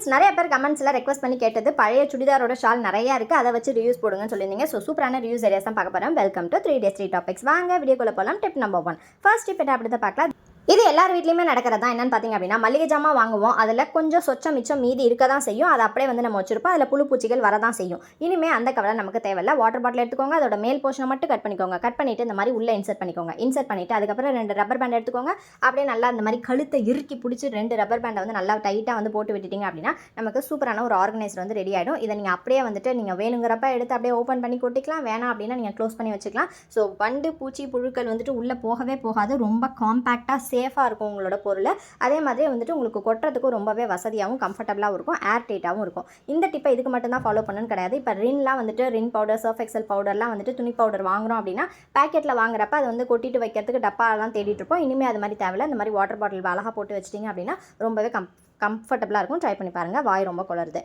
Friends நிறைய பேர் கமெண்ட்ஸில் ரெக்வஸ்ட் பண்ணி கேட்டது பழைய சுடிதாரோட ஷால் நிறையா இருக்குது அதை வச்சு ரியூஸ் போடுங்கன்னு சொல்லியிருந்தீங்க. ஸோ சூப்பரான ரிவ்யூஸ் ஏரியாஸ் தான் பார்க்க போகிறோம் welcome to three days three topics வாங்க வீடியோக்குள்ள போகலாம் tip number one first tip என்ன அப்படி தான் பார்க்கலாம். இது எல்லார் வீட்லையுமே நடக்கிறது? தான் என்னன்னு பார்த்தீங்க அப்படின்னா மளிகை ஜாமான் வாங்குவோம். அதில் கொஞ்சம் சொச்சம் மிச்சம் மீதி இருக்க தான் செய்யும். அதை அப்படியே வந்து நம்ம வச்சிருப்போம். அதில் புழு பூச்சிகள் வரதான் செய்யும். இனிமே அந்த கவலை நமக்கு தேவையில்ல. வாட்டர் பாட்டில் எடுத்துக்கோங்க. அதோட மேல் போர்ஷனை மட்டும் கட் பண்ணிக்கோங்க. கட் பண்ணிட்டு இந்த மாதிரி உள்ளே இன்சர்ட் பண்ணிக்கோங்க. இன்சர்ட் பண்ணிட்டு அதுக்கப்புறம் ரெண்டு ரப்பர் பேண்ட் எடுத்துக்கோங்க. அப்படியே நல்லா இந்த மாதிரி கழுத்தை இறுக்கி பிடிச்சி ரெண்டு ரப்பர் பேண்டை வந்து நல்லா டைட்டாக வந்து போட்டு விட்டுட்டீங்க அப்படின்னா நமக்கு சூப்பரான ஒரு ஆர்கனைசர் வந்து ரெடி ஆகிடும் இதை நீங்கள் அப்படியே வந்துட்டு நீங்கள் வேணுங்கிறப்ப எடுத்து அப்படியே ஓப்பன் பண்ணி கொட்டிக்கலாம். வேணாம் அப்படின்னா நீங்கள் க்ளோஸ் பண்ணி வச்சுக்கலாம். ஸோ வண்டு பூச்சி புழுக்கள் வந்துட்டு உள்ளே போகவே போகாது. ரொம்ப காம்பேக்டாக சேஃபாக இருக்கும் உங்களோட பொருளை. அதே மாதிரி வந்துட்டு உங்களுக்கு கொட்டுறதுக்கும் ரொம்பவே வசதியாகவும் கம்ஃபர்டபுளாகவும் இருக்கும். ஏர் டைட்டாகவும் இருக்கும். இந்த டிப்பை இதுக்கு மட்டும் தான் ஃபாலோ பண்ணணும்னு கிடையாது. இப்போ ரின்லாம் வந்துட்டு ரின் பவுடர் சர்ஃப் எக்ஸல் பவுடர்லாம் வந்துட்டு துணி பவுடர் வாங்குறோம் அப்படின்னா பேக்கெட்டில் வாங்குறப்ப அதை வந்து கொட்டிட்டு வைக்கிறதுக்கு டப்பாலாம் தேடிட்டு இருப்போம். இனிமேல் அது மாதிரி தேவையில்ல. இந்த மாதிரி வாட்டர் பாட்டில் அழகாக போட்டு வச்சிட்டிங்க அப்படின்னா ரொம்பவே கம் கம்ஃபர்டபுளாக இருக்கும். ட்ரை பண்ணி பாருங்கள் வாய் ரொம்ப குளருது.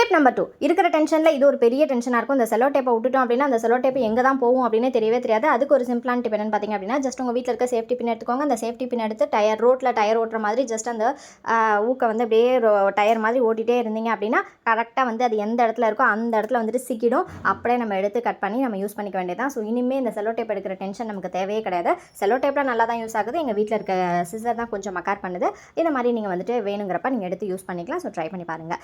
ஸ்டெப் நம்பர் டூ இருக்கிற டென்ஷனில் இது ஒரு பெரிய டென்ஷனாக இருக்கும். இந்த செலோ டேப்பை விட்டுட்டோம் அப்படின்னா அந்த செலோ டேப் எங்கே தான் போகும் அப்படின்னு தெரியவே தெரியாது. அதுக்கு ஒரு சிம்பிளான டிப் என்னன்னு பார்த்தீங்க அப்படின்னா ஜஸ்ட் உங்கள் வீட்டில் இருக்க சேஃப்டி பின் எடுத்துக்கோங்க. அந்த சேஃப்டி பின் எடுத்து டயர் ரோட்டில் டயர் ஓட்டுற மாதிரி ஜஸ்ட் அந்த ஊக்கை ஊக்க வந்து அப்படியே டயர் மாதிரி ஓட்டிகிட்டே இருந்தீங்க அப்படின்னா கரெக்டாக வந்து அது எந்த இடத்துல இருக்கோ அந்த இடத்துல வந்துட்டு சிக்கிடும். அப்படியே நம்ம எடுத்து கட் பண்ணி நம்ம யூஸ் பண்ணிக்க வேண்டியதான் ஸோ இனிமேல் இந்த செலோ டேப் எடுக்கிற டென்ஷன் நமக்கு தேவையே கிடையாது. செலோ டேப்லாம் நல்லா தான் யூஸ் ஆகுது. எங்கள் வீட்டில் இருக்க சிசர் தான் கொஞ்சம் மக்கார் பண்ணுது. இந்த மாதிரி நீங்கள் வந்துட்டு வேணுங்கிறப்ப நீங்கள் எடுத்து யூஸ் பண்ணிக்கலாம். ஸோ ட்ரை பண்ணி பாருங்கள்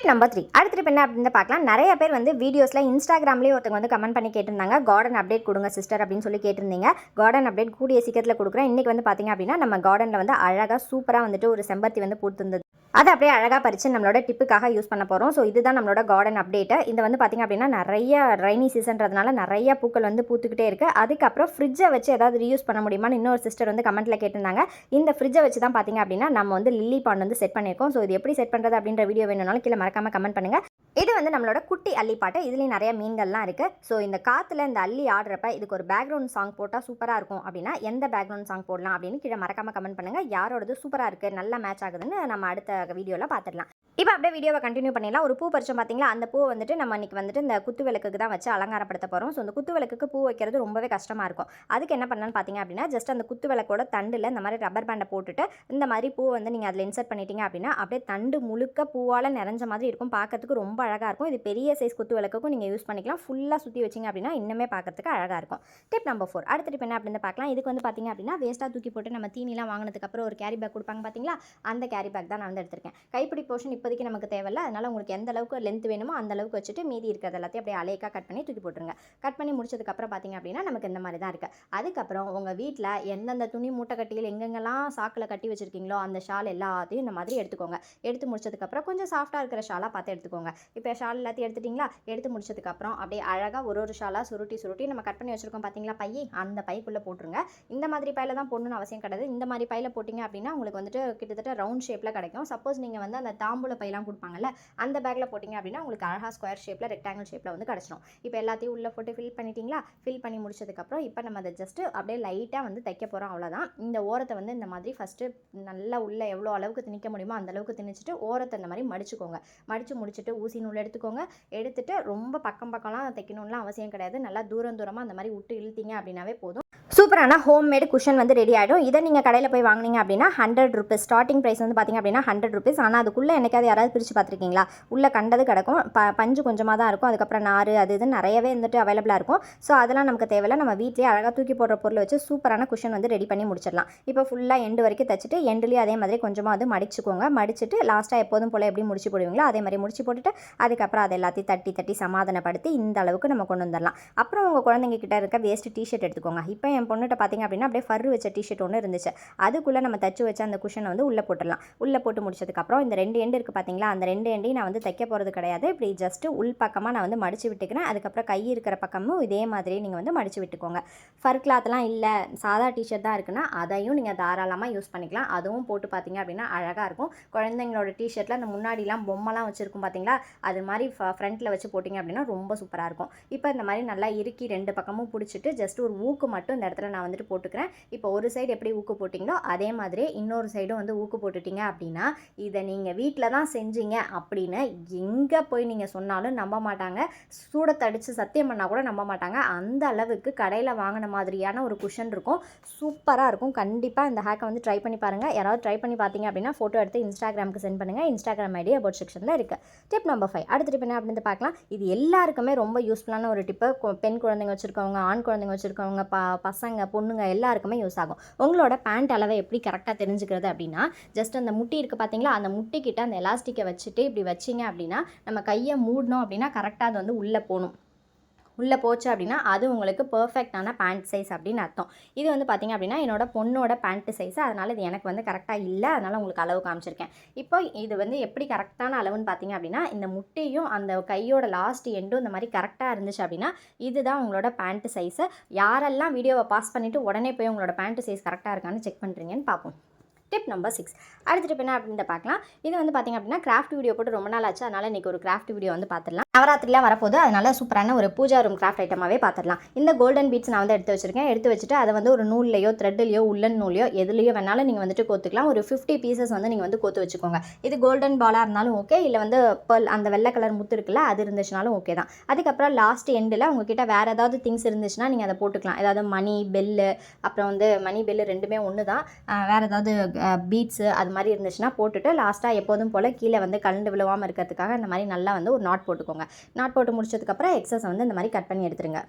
டிப் நம்பர் த்ரீ அடுத்த டிப் என்ன அப்படின்னு பார்க்கலாம். நிறைய பேர் வந்து வீடியோஸில் இன்ஸ்டாகிராம்லேயே ஒருத்தங்க வந்து கமெண்ட் பண்ணி கேட்டிருந்தாங்க. கார்டன் அப்டேட் கொடுங்க சிஸ்டர் அப்படின்னு சொல்லி கேட்டிருந்தீங்க. கார்டன் அப்டேட் கூடிய சீக்கிரத்தில் கொடுக்குறேன். இன்றைக்கி வந்து பார்த்தீங்க அப்படின்னா நம்ம கார்டனில் வந்து அழகாக சூப்பராக வந்துட்டு ஒரு செம்பருத்தி வந்து பூத்திருந்தது. அதை அப்படியே அழகாக பறித்து நம்மளோட டிப்புக்காக யூஸ் பண்ண போகிறோம் ஸோ இதுதான் நம்மளோட கார்டன் அப்டேட்டு இது வந்து பார்த்திங்க அப்படின்னா நிறைய ரெய்னி சீசன்றதுனால நிறைய பூக்கள் வந்து பூத்துக்கிட்டே இருக்குது அதுக்கப்புறம் ஃப்ரிட்ஜை வச்சு ஏதாவது ரீயூஸ் பண்ண முடியுமான்னு இன்னொரு சிஸ்டர் வந்து கமெண்ட்டில் கேட்டிருந்தாங்க. இந்த ஃப்ரிட்ஜை வச்சு தான் பார்த்திங்க அப்படின்னா நம்ம வந்து லில்லி பாண்ட் வந்து செட் பண்ணியிருக்கோம். ஸோ இது எப்படி செட் பண்ணுறது அப்படின்ற வீடியோ வேணும்னாலும் கீழே மறக்காமல் கமெண்ட் பண்ணுங்கள் இது வந்து நம்மளோட குட்டி அள்ளிப்பாட்டு இதுலேயும் நிறைய மீன்கள்லாம் இருக்குது ஸோ இந்த காற்றுல இந்த அள்ளி ஆடுறப்ப இதுக்கு ஒரு பேக்ரவுண்ட் சாங் போட்டால் சூப்பராக இருக்கும் அப்படின்னா எந்த பேக்ரவுண்ட் சாங் போடலாம் அப்படின்னு கீழே மறக்காமல் கமெண்ட் பண்ணுங்கள் யாரோடது சூப்பராக இருக்குது நல்லா மேட்ச் ஆகுதுன்னு நம்ம அடுத்த வீடியோவில் பார்த்துடலாம். இப்போ அப்படியே வீடியோவை கண்டினியூ பண்ணிடலாம். ஒரு பூ பறிச்சோம் பார்த்தீங்களா? அந்த பூ வந்துட்டு நம்ம இன்றைக்கி வந்துட்டு இந்த குத்து விளக்குக்கு தான் வச்சு அலங்காரப்படுத்த போகிறோம் ஸோ அந்த குத்து விளக்குக்கு பூ வைக்கிறது ரொம்பவே கஷ்டமாக இருக்கும். அதுக்கு என்ன பண்ணலான்னு பார்த்தீங்க அப்படின்னா ஜஸ்ட் அந்த குத்து விளக்கோட தண்டில் இந்த மாதிரி ரப்பர் பேண்டை போட்டுட்டு இந்த மாதிரி பூ வந்து நீங்கள் அதில் இன்சர்ட் பண்ணிட்டீங்க அப்படின்னா அப்படியே தண்டு முழுக்க பூவால் நிறைஞ்ச மாதிரி இருக்கும். பார்க்கறதுக்கு ரொம்ப அழகாக இருக்கும். இது பெரிய சைஸ் குத்து விளக்குக்கும் நீங்கள் யூஸ் பண்ணிக்கலாம். ஃபுல்லாக சுற்றி வச்சிங்க அப்படின்னா இன்னுமே பார்க்கறதுக்கு அழகாக இருக்கும். டிப் நம்பர் ஃபோர் அடுத்த டிப் என்ன அப்படின்னு பார்க்கலாம். இதுக்கு வந்து பார்த்தீங்க அப்படின்னா வேஸ்ட்டாக தூக்கி போட்டு நம்ம தீனிலாம் வாங்கினதுக்கப்புறம் ஒரு கேரி பேக் கொடுப்பாங்க பார்த்தீங்களா? அந்த கேரி பேக் தான் நான் வந்து எடுத்திருக்கேன். கைப்பிடி போர்ஷன் இப்போதைக்கு நமக்கு தேவையில்ல. அதனால் உங்களுக்கு எந்த அளவுக்கு லென்த் வேணுமோ அந்த அளவுக்கு வச்சுட்டு மீதி இருக்கிறது எல்லாத்தையும் அப்படியே அலேக்காக கட் பண்ணி தூக்கி போட்டுருங்க. கட் பண்ணி முடிச்சதுக்கப்புறம் பார்த்தீங்க அப்படின்னா நமக்கு இந்த மாதிரி தான் இருக்குது அதுக்கப்புறம் உங்கள் வீட்டில் எந்தெந்த துணி மூட்டை கட்டியில் எங்கெங்கெல்லாம் சாக்கில் கட்டி வச்சுருக்கீங்களோ அந்த ஷால் எல்லாத்தையும் இந்த மாதிரி எடுத்துக்கோங்க. எடுத்து முடிச்சதுக்கப்புறம் கொஞ்சம் சாஃப்டாக இருக்கிற ஷாலாக பார்த்து எடுத்துக்கோங்க. இப்போ ஷால் எல்லாத்தையும் எடுத்துட்டிங்களா? எடுத்து முடிச்சதுக்கப்புறம் அப்படியே அழகாக ஒரு ஒரு ஷாலாக சுருட்டி சுருட்டி நம்ம கட் பண்ணி வச்சுருக்கோம் பார்த்தீங்களா பையை அந்த பைக்குள்ளே போட்டுருங்க. இந்த மாதிரி பையில தான் போடணும்னு அவசியம் கிடையாது. இந்த மாதிரி பையில போட்டிங்க அப்படின்னா உங்களுக்கு வந்துட்டு கிட்டத்தட்ட ரவுண்ட் ஷேப்பில் கிடைக்கும். சப்போஸ் நீங்கள் வந்து அந்த தாம்பூல பையெல்லாம் கொடுப்பாங்கல்ல அந்த பேக்கில் போட்டிங்க அப்படின்னா உங்களுக்கு அழகாக ஸ்கொயர் ஷேப்பில் ரெக்டாங்கிள் ஷேப்பில் வந்து கிடச்சிடும் இப்போ எல்லாத்தையும் உள்ளே போட்டு ஃபில் பண்ணிட்டீங்களா? ஃபில் பண்ணி முடிச்சதுக்கப்புறம் இப்போ நம்ம அதை ஜஸ்ட்டு அப்படியே லைட்டாக வந்து தைக்க போகிறோம் அவ்வளோதான் இந்த ஓரத்தை வந்து இந்த மாதிரி ஃபஸ்ட்டு நல்லா உள்ளே எவ்வளோ அளவுக்கு திணிக்க முடியுமோ அந்த அளவுக்கு திணிச்சிட்டு ஓரத்தை இந்த மாதிரி மடிச்சுக்கோங்க. மடித்து முடிச்சுட்டு ஊசி நூல் எடுத்துக்கோங்க. எடுத்துட்டு ரொம்ப பக்கம் பக்கம்லாம் தைக்கணும்லாம் அவசியம் கிடையாது. நல்லா தூரம் தூரமாக அந்த மாதிரி விட்டு இழுத்தீங்க அப்படின்னாவே போதும். சூப்பரான ஹோம்மேடு குஷன் வந்து ரெடி ஆகிடும் இதை நீங்கள் கடையில் போய் வாங்கினீங்க அப்படின்னா ஹண்ட்ரட் ருபீஸ் ஸ்டார்டிங் ப்ரைஸ் வந்து பார்த்திங்க அப்படின்னா ஹண்ட்ரட் ருபீஸ் ஆனால் அதுக்குள்ளே என்னைக்காவது யாராவது பிரித்து பார்த்துருக்கீங்களா உள்ளே கண்டது கிடக்கும். ப பஞ்சு கொஞ்சமாக தான் இருக்கும். அதுக்கப்புறம் நார் அது இது நிறையவே வந்துட்டு அவைலபிளாக இருக்கும். ஸோ அதெல்லாம் நமக்கு தேவையில்ல. நம்ம வீட்லேயே அழகாக தூக்கி போடுற பொருளை வச்சு சூப்பரான குஷன் வந்து ரெடி பண்ணி முடிச்சிடலாம். இப்போ ஃபுல்லாக எண்டு வரைக்கும் தைச்சிட்டு எண்டுலேயும் அதே மாதிரி கொஞ்சமாக வந்து மடிச்சுக்கோங்க. மடிச்சுட்டு லாஸ்ட்டாக எப்போதும் போல் எப்படி முடிச்சு போடுவீங்களோ அதே மாதிரி முடிச்சு போட்டுட்டு அதுக்கப்புறம் அதை எல்லாத்தையும் தட்டி தட்டி சமாதானப்படுத்தி இந்த அளவுக்கு நம்ம கொண்டு வந்துடலாம். அப்புறம் உங்கள் குழந்தைங்க கிட்ட இருக்க வேஸ்ட்டு டிஷர்ட் எடுத்துக்கோங்க. இப்போ என் பொண்ணுகிட்ட பார்த்தீங்க அப்படின்னா அப்படியே ஃபர் வச்ச டிஷர்ட் ஒன்று இருந்துச்சு. அதுக்குள்ளே நம்ம தச்சு வச்ச அந்த குஷனை வந்து உள்ளே போட்டுடலாம். உள்ளே போட்டு முடிச்சதுக்கப்புறம் இந்த ரெண்டு எண்டு இருக்குது பார்த்தீங்களா அந்த ரெண்டு எண்டையும் நான் வந்து தைக்க போகிறது கிடையாது. இப்படி ஜஸ்ட்டு உள் பக்கமாக நான் வந்து மடிச்சு விட்டுக்கிறேன். அதுக்கப்புறம் கை இருக்கிற பக்கமும் இதே மாதிரி நீங்கள் வந்து மடிச்சு விட்டுக்கோங்க. ஃபர் கிளாத்லாம் இல்லை. சாதா டிஷர்ட் தான் இருக்குன்னா அதையும் நீங்கள் தாராளமாக யூஸ் பண்ணிக்கலாம். அதுவும் போட்டு பார்த்தீங்க அப்படின்னா அழகாக இருக்கும். குழந்தைங்களோட டிஷர்ட்டில் அந்த முன்னாடிலாம் பொம்மைலாம் வச்சுருக்கும் பார்த்தீங்களா அது மாதிரி ஃப்ரண்ட்டில் வச்சு போட்டிங்க அப்படின்னா ரொம்ப சூப்பராக இருக்கும். இப்போ இந்த மாதிரி நல்லா இறுக்கி ரெண்டு பக்கமும் பிடிச்சிட்டு ஜஸ்ட் ஒரு ஊக்கு மட்டும் இந்த இடத்துல நான் வந்துட்டு போட்டுக்கிறேன். இப்போ ஒரு சைடு எப்படி ஊக்கு போட்டிங்களோ அதே மாதிரி இன்னொரு சைடும் வந்து ஊக்கு போட்டுட்டீங்க அப்படின்னா இதை நீங்கள் வீட்டில் தான் செஞ்சீங்க அப்படின்னு எங்கே போய் நீங்கள் சொன்னாலும் நம்ப மாட்டாங்க. சூடத்தடிச்சு சத்தியம் பண்ணால் கூட நம்ப மாட்டாங்க. அந்த அளவுக்கு கடையில் வாங்கின மாதிரியான ஒரு குஷன் இருக்கும். சூப்பராக இருக்கும். கண்டிப்பாக இந்த ஹேக்கை வந்து ட்ரை பண்ணி பாருங்கள் யாராவது ட்ரை பண்ணி பார்த்தீங்க அப்படின்னா ஃபோட்டோ எடுத்து இன்ஸ்டாகிராமுக்கு சென்ட் பண்ணுங்கள் இன்ஸ்டாகிராம் ஐடி அபவுட் செக்ஷனில் இருக்குது டிப் நம்பர் ஃபைவ் அடுத்த டிப் என்ன அப்படின்னு பார்க்கலாம் இது எல்லாருக்குமே ரொம்ப யூஸ்ஃபுல்லான ஒரு டிப்பு பெண் குழந்தைங்க வச்சுருக்கவங்க ஆண் குழந்தைங்க வச்சுருக்கவங்க ப பசங்க பசங்க பொண்ணுங்க எல்லாருக்குமே யூஸ் ஆகும். உங்களோட பேண்ட் அளவை எப்படி கரெக்டாக தெரிஞ்சுக்கிறது அப்படின்னா ஜஸ்ட் அந்த முட்டி இருக்குது பார்த்தீங்களா அந்த முட்டிக்கிட்ட அந்த எலாஸ்டிக்கை வச்சுட்டு இப்படி வச்சிங்க அப்படின்னா நம்ம கையை மூடணும் அப்படின்னா கரெக்டாக அது வந்து உள்ளே போகணும். உள்ளே போச்சு அப்படின்னா அது உங்களுக்கு பர்ஃபெக்டான பேண்ட் சைஸ் அப்படின்னு அர்த்தம். இது வந்து பார்த்திங்க அப்படின்னா என்னோட பொண்ணோட பேண்ட் சைஸ் அதனால் இது எனக்கு வந்து கரெக்டாக இல்லை. அதனால் உங்களுக்கு அளவு காமிச்சிருக்கேன். இப்போ இது வந்து எப்படி கரெக்டான அளவுன்னு பார்த்தீங்க அப்படின்னா இந்த முட்டையும் அந்த கையோட லாஸ்ட் எண்டும் இந்த மாதிரி கரெக்டாக இருந்துச்சு அப்படின்னா இதுதான் உங்களோட பேண்ட் சைஸு யாரெல்லாம் வீடியோவை பாஸ் பண்ணிவிட்டு உடனே போய் உங்களோட பேண்ட் சைஸ் கரெக்டாக இருக்கான்னு செக் பண்ணுறீங்கன்னு பார்ப்போம். டிப் நம்பர் சிக்ஸ் அடுத்த டிப் என்ன அப்படின்னு பார்க்கலாம். இது வந்து பார்த்திங்க அப்படின்னா கிராஃப்ட் வீடியோ போட்டு ரொம்ப நாள் ஆச்சு. அதனால் இன்றைக்கி ஒரு கிராஃப்ட் வீடியோ வந்து பார்த்துடலாம் நவராத்திரிலாம் வரப்போது அதனால் சூப்பரான ஒரு பூஜா ரூம் கிராஃப்ட் ஐட்டமாகவே பார்த்துடலாம் இந்த கோல்டன் பீட்ஸ் நான் வந்து எடுத்து வச்சிருக்கேன். எடுத்து வச்சுட்டு அதை வந்து ஒரு நூல்லையோ த்ரெட்லையோ உள்ளன் நூலையோ எதுலையோ வேணாலும் நீங்கள் வந்துட்டு கோத்துக்கலாம். ஒரு ஃபிஃப்டி பீசஸ் வந்து நீங்கள் வந்து கோத்து வச்சுக்கோங்க. இது கோல்டன் பாலாக இருந்தாலும் ஓகே இல்லை வந்து பல் அந்த வெள்ளை கலர் முத்து இருக்குல்ல அது இருந்துச்சுனாலும் ஓகே தான். அதுக்கப்புறம் லாஸ்ட் எண்டில் உங்ககிட்ட வேறு ஏதாவது திங்ஸ் இருந்துச்சுன்னா நீங்கள் அதை போட்டுக்கலாம். ஏதாவது மணி பெல்லு அப்புறம் வந்து மணி பெல்லு ரெண்டுமே ஒன்று தான் வேறு ஏதாவது பீட்ஸு அது மாதிரி இருந்துச்சுன்னா போட்டுட்டு லாஸ்ட்டாக எப்போதும் போல் கீழே வந்து கலண்டு விழுவாமல் இருக்கிறதுக்காக இந்த மாதிரி நல்லா வந்து ஒரு நாட் போட்டுக்கோங்க. நாட் போட்டு முடிச்சதுக்கப்புறம் எக்ஸஸ் வந்து இந்த மாதிரி கட் பண்ணி எடுத்துருங்க.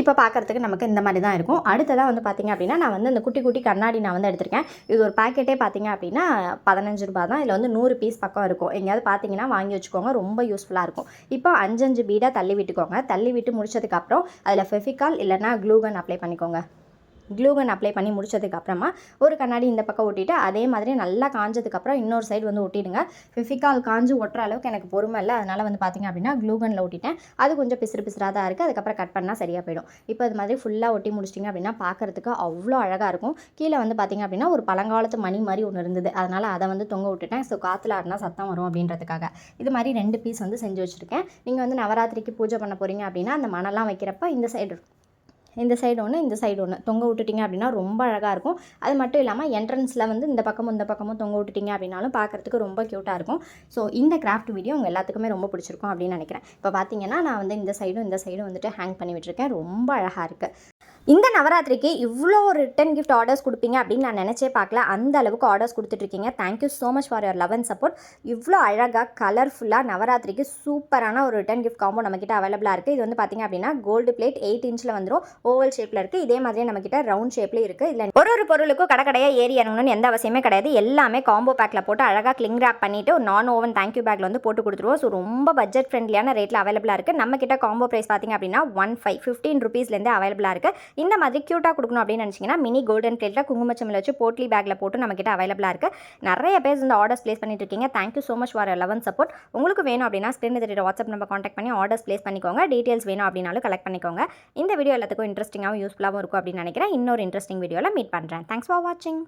இப்போ பார்க்குறதுக்கு நமக்கு இந்த மாதிரி தான் இருக்கும். அடுத்ததாக வந்து பார்த்திங்க அப்படின்னா நான் வந்து இந்த குட்டி குட்டி கண்ணாடி நான் வந்து எடுத்திருக்கேன். இது ஒரு பாக்கெட்டே பார்த்தீங்க அப்படின்னா பதினஞ்சு ரூபா தான். இதில் வந்து நூறு பீஸ் பக்கம் இருக்கும். எங்கேயாவது பார்த்தீங்கன்னா வாங்கி வச்சுக்கோங்க. ரொம்ப யூஸ்ஃபுல்லாக இருக்கும். இப்போ அஞ்சஞ்சு பீடாக தள்ளி விட்டுக்கோங்க. தள்ளி விட்டு முடிச்சதுக்கப்புறம் அதில் ஃபெஃபிகால் இல்லைன்னா க்ளூகன் அப்ளை பண்ணிக்கோங்க. க்ளூகன் அப்ளை பண்ணி முடிச்சதுக்கப்புறமா ஒரு கண்ணாடி இந்த பக்கம் ஒட்டிட்டு அதே மாதிரி நல்லா காஞ்சதுக்கப்புறம் இன்னொரு சைடு வந்து ஒட்டிடுங்க. ஃபிஃபிகால் காஞ்சு ஒட்டுற அளவுக்கு எனக்கு பொறுமை இல்லை. அதனால் வந்து பார்த்திங்க அப்படின்னா க்ளூகனில் ஒட்டிட்டேன். அது கொஞ்சம் பிசுறு பிசுறாக தான் இருக்குது அதுக்கப்புறம் கட் பண்ணால் சரியாக போயிடும். இப்போ இது மாதிரி ஃபுல்லாக ஒட்டி முடிச்சிட்டிங்க அப்படின்னா பார்க்குறதுக்கு அவ்வளோ அழகாக இருக்கும். கீழே வந்து பார்த்திங்க அப்படின்னா ஒரு பழங்காலத்து மணி மாதிரி ஒன்று இருந்தது. அதனால் அதை வந்து தொங்க விட்டுட்டேன். ஸோ காற்றுல ஆடினா சத்தம் வரும் அப்படின்றதுக்காக. இது மாதிரி ரெண்டு பீஸ் வந்து செஞ்சு வச்சுருக்கேன். நீங்கள் வந்து நவராத்திரிக்கு பூஜை பண்ண போகிறீங்க அப்படின்னா அந்த மணலாம் வைக்கிறப்ப இந்த சைடு இந்த சைடு ஒன்று இந்த சைடு ஒன்று தொங்க விட்டுட்டிங்க அப்படின்னா ரொம்ப அழகாக இருக்கும். அது மட்டும் இல்லாமல் என்ட்ரன்ஸில் வந்து இந்த பக்கமும் இந்த பக்கமும் தொங்க விட்டுட்டிங்க அப்படின்னாலும் பார்க்குறதுக்கு ரொம்ப க்யூட்டாக இருக்கும். ஸோ இந்த கிராஃப்ட் வீடியோ உங்கள் எல்லாத்துக்குமே ரொம்ப பிடிச்சிருக்கும் அப்படின்னு நினைக்கிறேன். இப்போ பார்த்தீங்கன்னா நான் வந்து இந்த சைடும் இந்த சைடும் வந்துட்டு ஹேங் பண்ணி விட்டுருக்கேன். ரொம்ப அழகாக இருக்குது இந்த நவராத்திரிக்கு இவ்வளோ ரிட்டன் கிஃப்ட் ஆர்டர்ஸ் கொடுப்பீங்க அப்படின்னு நான் நினச்சே பார்க்கல. அந்த அளவுக்கு orders கொடுத்துட்ருக்கீங்க. Thank you so much for your love and support இவ்வளோ அழகாக கலர்ஃபுல்லாக நவராத்திரிக்கு சூப்பரான ஒரு ரிட்டன் கிஃப்ட் காம்போ நம்மக்கிட்ட அவைலபிளாக இருக்குது இது வந்து பார்த்திங்க அப்படின்னா கோல்டு பிளேட் எயிட் இன்ச்சில் வந்துடும் ஓவல் ஷேப்பில் இருக்குது இதே மாதிரியே நம்மக்கிட்ட ரவுண்ட் ஷேப்லேயும் இருக்குது இதில் ஒரு ஒரு பொருளுக்கும் கடை கடையாக ஏறி இறங்கணும்னு எந்த அவசியமே கிடையாது. எல்லாமே காம்போ பேக்கில் போட்டு அழகாக கிளிங் ரேப் பண்ணிவிட்டு ஒரு நான் ஓவன் தேங்க்யூ பேக்கில் வந்து போட்டு கொடுத்துருவோம். ஸோ ரொம்ப பட்ஜெட் ஃப்ரெண்ட்லியான ரேட்டில் அவைலபிளாக இருக்குது நம்மக்கிட்ட காம்போ ப்ரைஸ் பார்த்திங்க அப்படின்னா ஒன் ஃபைவ் ஃபிஃப்டீன் ருபீஸ்லேருந்து அவைலபிளாக இருக்குது இந்த மாதிரி க்யூட்டாக கொடுக்கணும் அப்படின்னு நினச்சிங்கன்னா மினி கோல்டன் பிளேட்டில் குங்குமச்சமில் வச்சு போட்லி பேக்கில் போட்டு நம்மக்கிட்ட அவைலபிளாக இருக்குது நிறைய பேர் இந்த ஆர்டர்ஸ் ப்ளேஸ் பண்ணிட்டு இருக்கீங்க. Thank you so much for eleven support உங்களுக்கு வேணும் அப்படின்னா ஸ்க்ரீன் தெரியுற வாட்ஸ்அப் நம்பர் காண்டாக்ட் பண்ணி ஆர்டர்ஸ் ப்ளேஸ் பண்ணிக்கோங்க. டீட்டெயில்ஸ் வேணும் அப்படின்னாலும் கலெக்ட் பண்ணிக்கோங்க. இந்த வீடியோ எல்லாத்துக்கும் இன்ட்ரெஸ்டிங்காகவும் யூஸ்ஃபுல்லாகவும் இருக்கும் அப்படின்னு நினைக்கிறேன். இன்னொரு இன்ட்ரெஸ்டிங் வீடியோவில் மீட் பண்ணுறேன் தேங்க்ஸ் ஃபார் வாட்சிங்